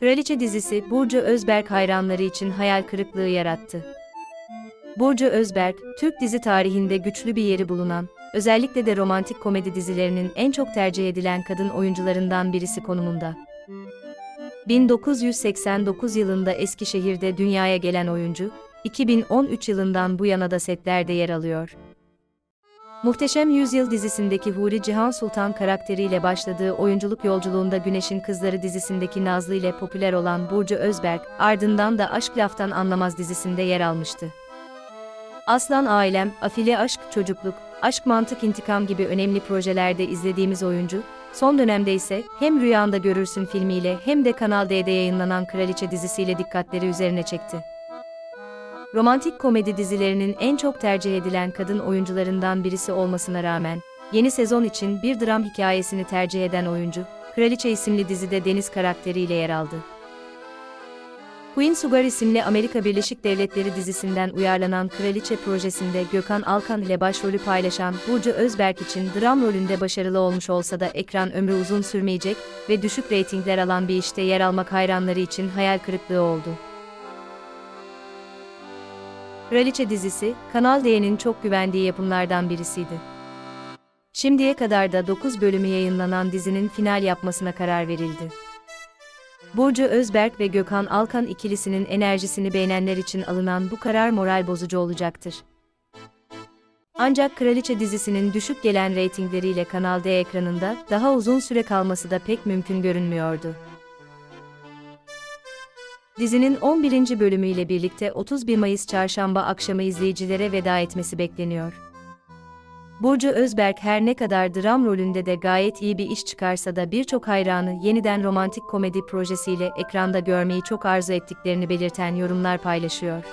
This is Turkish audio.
Kraliçe dizisi Burcu Özberk hayranları için hayal kırıklığı yarattı. Burcu Özberk, Türk dizi tarihinde güçlü bir yeri bulunan, özellikle de romantik komedi dizilerinin en çok tercih edilen kadın oyuncularından birisi konumunda. 1989 yılında Eskişehir'de dünyaya gelen oyuncu, 2013 yılından bu yana da setlerde yer alıyor. Muhteşem Yüzyıl dizisindeki Huri Cihan Sultan karakteriyle başladığı oyunculuk yolculuğunda Güneşin Kızları dizisindeki Nazlı ile popüler olan Burcu Özberk, ardından da Aşk Laftan Anlamaz dizisinde yer almıştı. Aslan Ailem, Afile Aşk, Çocukluk, Aşk Mantık İntikam gibi önemli projelerde izlediğimiz oyuncu, son dönemde ise hem Rüyanda Görürsün filmiyle hem de Kanal D'de yayınlanan Kraliçe dizisiyle dikkatleri üzerine çekti. Romantik komedi dizilerinin en çok tercih edilen kadın oyuncularından birisi olmasına rağmen, yeni sezon için bir dram hikayesini tercih eden oyuncu, Kraliçe isimli dizide Deniz karakteriyle yer aldı. Queen Sugar isimli Amerika Birleşik Devletleri dizisinden uyarlanan Kraliçe projesinde Gökhan Alkan ile başrolü paylaşan Burcu Özberk için dram rolünde başarılı olmuş olsa da ekran ömrü uzun sürmeyecek ve düşük reytingler alan bir işte yer almak hayranları için hayal kırıklığı oldu. Kraliçe dizisi, Kanal D'nin çok güvendiği yapımlardan birisiydi. Şimdiye kadar da 9 bölümü yayınlanan dizinin final yapmasına karar verildi. Burcu Özberk ve Gökhan Alkan ikilisinin enerjisini beğenenler için alınan bu karar moral bozucu olacaktır. Ancak Kraliçe dizisinin düşük gelen reytingleriyle Kanal D ekranında daha uzun süre kalması da pek mümkün görünmüyordu. Dizinin 11. bölümüyle birlikte 31 Mayıs çarşamba akşamı izleyicilere veda etmesi bekleniyor. Burcu Özberk her ne kadar dram rolünde de gayet iyi bir iş çıkarsa da birçok hayranı yeniden romantik komedi projesiyle ekranda görmeyi çok arzu ettiklerini belirten yorumlar paylaşıyor.